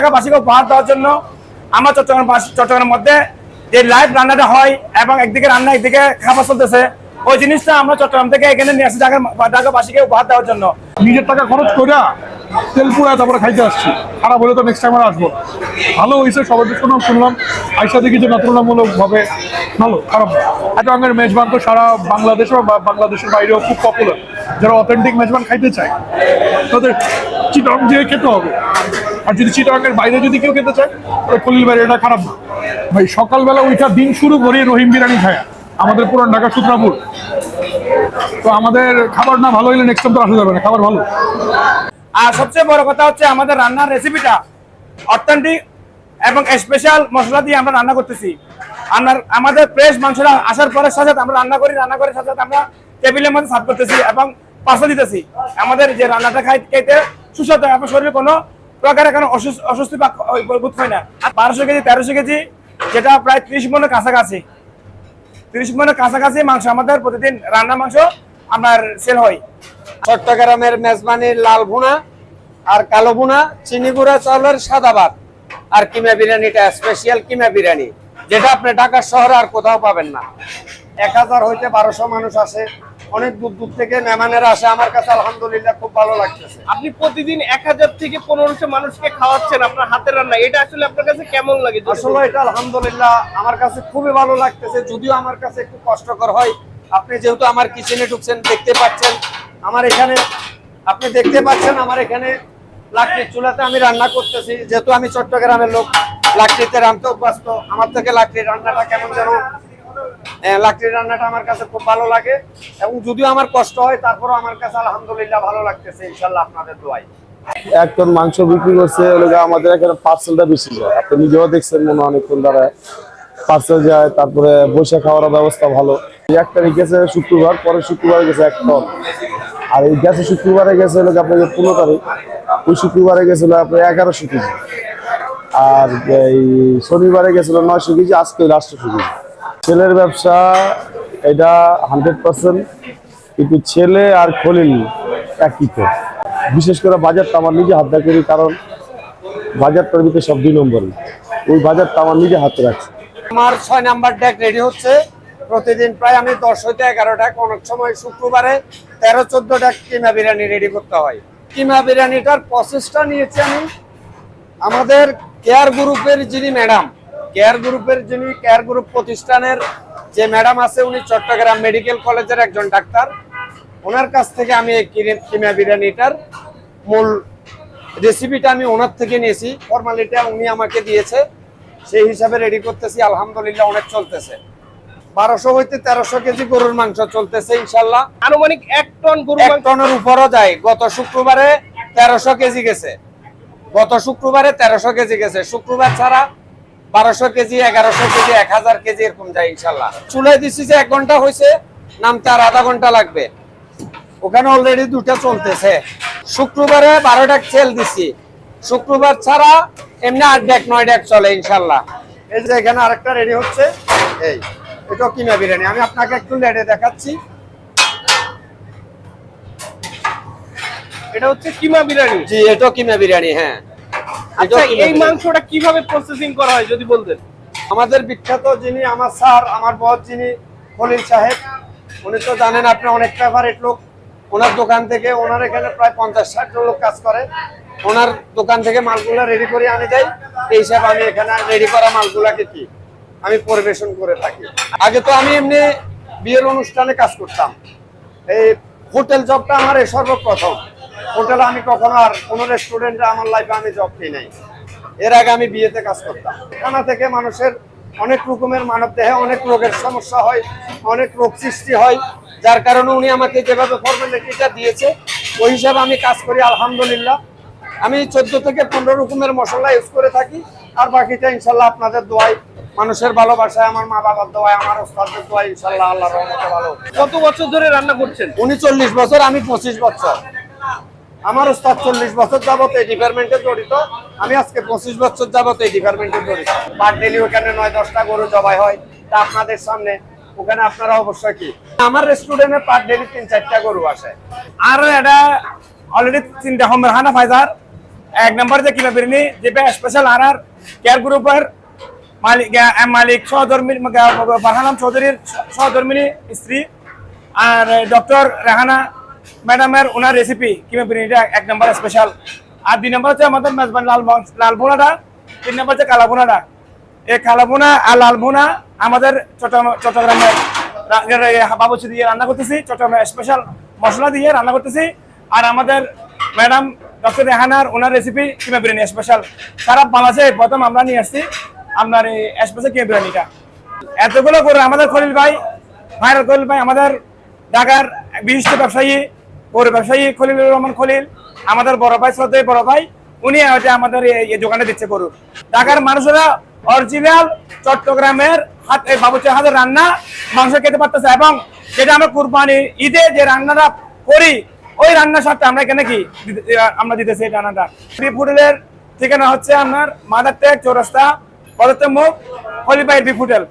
ঢাকাবাসীকে উপহার দেওয়ার জন্য আমার চট্টগ্রাম চট্টগ্রামের মধ্যে যে লাইভ রান্নাটা হয় এবং একদিকে রান্না, একদিকে খাবার চলতেছে, ওই জিনিসটা আমরা চট্টগ্রাম থেকে এখানে নিয়ে আসি ঢাকা ঢাকাবাসীকে উপহার দেওয়ার জন্য। নিজের টাকা খরচ করে তেল পুরা তারপরে খাইতে আসছি। খারাপ হলে তো নেক্সট টাইম আর আসব। ভালো হয়েছে সবাই শুনলাম শুনলাম। আইসা দেখি যে না তুলনামূলক ভাবে ভালো, খারাপ চিটাগাংয়ের মেজবান তো সারা বাংলাদেশ বা বাংলাদেশের বাইরেও খুব পপুলার যারা অথেন্টিক মেজবান খাইতে চায়, তাদের চিটং দিয়ে খেতে হবে। আর যদি চিটাগাংয়ের বাইরে যদি কেউ খেতে চায়, তাহলে খলিল বাইরে এটা খারাপ না। ভাই, সকালবেলা ওইটা দিন শুরু করি রহিম বিরিয়ানি খায়। আমাদের পুরান ঢাকা, সুত্রাপুর। তো আমাদের খাবার না ভালো হলে নেক্সট টাইম তো আসা যাবে না, খাবার ভালো। আর সবচেয়ে বড় কথা হচ্ছে আমাদের রান্নার রেসিপিটা অথেন্টিক এবং স্পেশাল মশলা দিয়ে আমরা রান্না করতেছি। আপনার আমাদের ফ্রেশ মাংসটা আসার পরে সাথে আমরা রান্না করি, রান্না করে সাথে আমরা টেবিলের মধ্যে সার্ভ করতেছি এবং পাশে দিতেছি। আমাদের যে রান্নাটা খাই খেতে সুস্বাদু এবং শরীরে কোনো প্রকারের কোনো অস্বস্তি বা হয় না। আর বারোশো কেজি, তেরোশো কেজি, যেটা প্রায় ত্রিশ মনের কাছাকাছি। ত্রিশ মনের কাছাকাছি মাংস আমাদের প্রতিদিন রান্না মাংস আপনার সেল হয়। চট্টগ্রামের মেজবানির লাল ভুনা আর কালো ভুনা চিনি গুঁড়া চাউলের সাদা ভাত আর কিমা বিরিয়ানিটা স্পেশাল কিমা বিরিয়ানি যেটা আপনি ঢাকা শহরে আর কোথাও পাবেন না। এক হাজার হইতে বারোশো মানুষ আসে অনেক দূর দূর থেকে মেহমানেরা আসে আমার কাছে আলহামদুলিল্লাহ খুব ভালো লাগতেছে। আপনি প্রতিদিন এক হাজার থেকে পনেরোশো মানুষকে খাওয়াচ্ছেন আপনার হাতের রান্না এটা আসলে আপনার কাছে কেমন লাগে আসলে এটা আলহামদুলিল্লাহ আমার কাছে খুবই ভালো লাগতেছে যদিও আমার কাছে একটু কষ্টকর হয় আপনি যেহেতু আমার কিচেনে ঢুকছেন দেখতে পাচ্ছেন আমার এখানে আপনি দেখতে পাচ্ছেন আমার এখানে লাকড়ির চুলাতে আমি রান্না করতেছি। যেহেতু আমি চট্টগ্রামের লোক লাকড়িতে রান্নতে অভ্যস্ত। আমার থেকে লাকড়ির রান্নাটা কেমন যেন আহ, লাকড়ির রান্নাটা আমার কাছে খুব ভালো লাগে এবং যদিও আমার কষ্ট হয় তারপরও আমার কাছে আলহামদুলিল্লাহ ভালো লাগতেছে ইনশাল্লাহ আপনাদের দোয়াই এক টন মাংস বিক্রি করছে আমাদের এখানে পার্সেলটা বেশি যায়। আপনি নিজেও দেখছেন মনে হয় অনেকক্ষণ দ্বারা পার্সেল যায়, তারপরে বসে খাওয়ার ব্যবস্থা ভালো। এক তারিখ গেছে শুক্রবার, পরে শুক্রবারে গেছে এক টন আর এই গেছে শুক্রবারে গেছে হলো আপনার পনেরো তারিখ। ওই শুক্রবারে গেছিল আপনার এগারোশো কেজি। আর এই শনিবারে গেছিল নয়শো কেজি, আজকে হলো আটশোশো কেজি। ছেলের ব্যবসা, এটা হান্ড্রেড পার্সেন্ট। কিন্তু ছেলে আর খলিল একই তো। বিশেষ করে বাজারটা আমার নিজে হাতে করি, কারণ বাজারটার ভিতরে সব দুই নম্বরই। ওই বাজারটা আমার নিজে হাতে রাখছি। আমার ছয় নাম্বার ডেক রেডি হচ্ছে। প্রতিদিন প্রায় আমি দশ হইতে এগারো ডাক অনেক সময় শুক্রবারে তেরো, চোদ্দ ডাক কিমা বিরিয়ানি রেডি করতে হয়। কিমা বিরিয়ানিটার প্রসেসটা নিয়েছি আমি আমাদের কেয়ার গ্রুপের যিনি ম্যাডাম কেয়ার গ্রুপের যিনি কেয়ার গ্রুপ প্রতিষ্ঠানের যে ম্যাডাম আছে, উনি চট্টগ্রাম মেডিকেল কলেজের একজন ডাক্তার। ওনার কাছ থেকে আমি কিমা বিরিয়ানিটার মূল রেসিপিটা আমি ওনার থেকে নিয়েছি। ফর্মালিটা উনি আমাকে দিয়েছে। সেই হিসাবে রেডি করতেছি আলহামদুলিল্লাহ অনেক চলতেছে। বারোশো হইতে তেরোশো কেজি গরুর মাংস চলতেছে ইনশাল্লাহ। আনুমানিক এক টন গরু এক টনের উপরও যায়। গত শুক্রবারে তেরোশো কেজি গেছে। গত শুক্রবারে তেরোশো কেজি গেছে। শুক্রবার ছাড়া বারোশো কেজি এগারোশো কেজি এক হাজার কেজি এরকম যায় ইনশাল্লাহ। চুলে দিচ্ছি যে এক ঘণ্টা হয়েছে নামতে আর আধা ঘণ্টা লাগবে। ওখানে অলরেডি দুটা চলতেছে। শুক্রবারে বারোটা সেল দিছি। শুক্রবার ছাড়া এমনি আট ডাক নয় ডাক চলে ইনশাল্লাহ। এই যে এখানে আরেকটা রেডি হচ্ছে। এই এটাও কিনা বিরিয়ানি। আমি আপনাকে একটু লেটে দেখাচ্ছি। এটা হচ্ছে কিমা বিরিয়ানি? জি এটাও কিমা বিরিয়ানি হ্যাঁ। আচ্ছা এই মাংসটা কীভাবে প্রসেসিং করা হয় যদি বলতেন? আমাদের বিখ্যাত যিনি আমার স্যার আমার বস যিনি খলিল সাহেব উনি তো জানেন আপনি অনেক ফেভারিট লোক। ওনার দোকান থেকে ওনার এখানে প্রায় পঞ্চাশ ষাট লোক কাজ করে। ওনার দোকান থেকে মালগুলা রেডি করে আনে যাই। এই হিসাবে আমি এখানে রেডি করা মালগুলাকে কি আমি পরিবেশন করে থাকি। আগে তো আমি এমনি বিয়ের অনুষ্ঠানে কাজ করতাম। এই হোটেল জবটা আমার এই সর্বপ্রথম। হোটেলে আমি কখনো আর কোনো রেস্টুরেন্টে আমার লাইফে আমি জব পেয়ে নাই। এর আগে আমি বিয়েতে কাজ করতাম। খানা থেকে মানুষের অনেক রকমের মানব দেহে অনেক রোগের সমস্যা হয়, অনেক রোগ সৃষ্টি হয়। যার কারণে উনি আমাকে যেভাবে ফর্মালিটিটা দিয়েছে, ওই হিসাবে আমি কাজ করি, আলহামদুলিল্লাহ। আমি চোদ্দ থেকে পনেরো রকমের মশলা ইউজ করে থাকি। আর বাকিটা ইনশাল্লাহ আপনাদের দোয়াই মানুষের ভালোবাসায় আমার মা বাবার দোয়াই আমার ওস্তাদের দোয়াই ইনশাল্লাহ আল্লাহ রহমতে ভালো। কত বছর ধরে রান্না করছেন? উনি চল্লিশ বছর আমি পঁচিশ বছর। আমার ওস্তাদ চল্লিশ বছর যাবত এই ডিপার্টমেন্টে জড়িত আমি আজকে পঁচিশ বছর যাবত এই ডিপার্টমেন্টে জড়িত। পার ডেলি ওখানে নয় দশটা গরু জবাই হয় তা আপনাদের সামনে ওখানে আপনারা অবশ্যই কি? আমার রেস্টুরেন্টে পার ডেলি তিন চারটা গরু আসে। আর এটা অলরেডি তিনটা হোমের হানা ফাইজার। এক নম্বর যে কিমা বিরিয়ানি যেটা স্পেশাল আনার কেয়ার গ্রুপের মালিক মালিক, সহধর্মী ফারহানাম চৌধুরীর সহধর্মিনী স্ত্রী আর ডক্টর রেহানা ম্যাডামের ওনার রেসিপি কিমা বিরিয়ানিটা এক নম্বর স্পেশাল আর দুই নম্বর হচ্ছে আমাদের মেজবান লাল লাল বোনাটা তিন নম্বর হচ্ছে কালা বোনাটা এই কালা বোনা আর লাল বোনা আমাদের চট্টগ্রাম চট্টগ্রামের বাবুচি দিয়ে রান্না করতেছি, চট্টগ্রামের স্পেশাল মশলা দিয়ে রান্না করতেছি। আর আমাদের ম্যাডাম ডক্টর রেহানার ওনার রেসিপি কিমা বিরিয়ানি স্পেশাল সারা বাংলাদেশে প্রথম আমরা নিয়ে আসছি আপনার এই স্পেশাল কিমা বিরিয়ানিটা। এতগুলো করে আমাদের খলিল ভাই, ভাইরাল খলিল ভাই, আমাদের ঢাকার বিশিষ্ট ব্যবসায়ী গরু ব্যবসায়ী খলিলুর রহমান খলিল, আমাদের বড় ভাই, শ্রদ্ধেয় বড় ভাই, উনি হচ্ছে আমাদের এই- দোকানে দিচ্ছে গরু। ঢাকার মানুষেরা অরিজিনাল চট্টগ্রামের হাত, এই বাবুচের হাতের রান্না মাংস খেতে পারতেছে এবং যেটা আমরা কুরবানি ঈদে যে রান্নাটা করি ওই রান্নার স্বাদটা আমরা এখানে কি আমরা দিতেছি এই রান্নাটা। ফ্রি হোটেলের ঠিকানা হচ্ছে আপনার মাদার টেক, চৌরাস্তা পদত্তম মুখ হলিবাই বি হোটেল।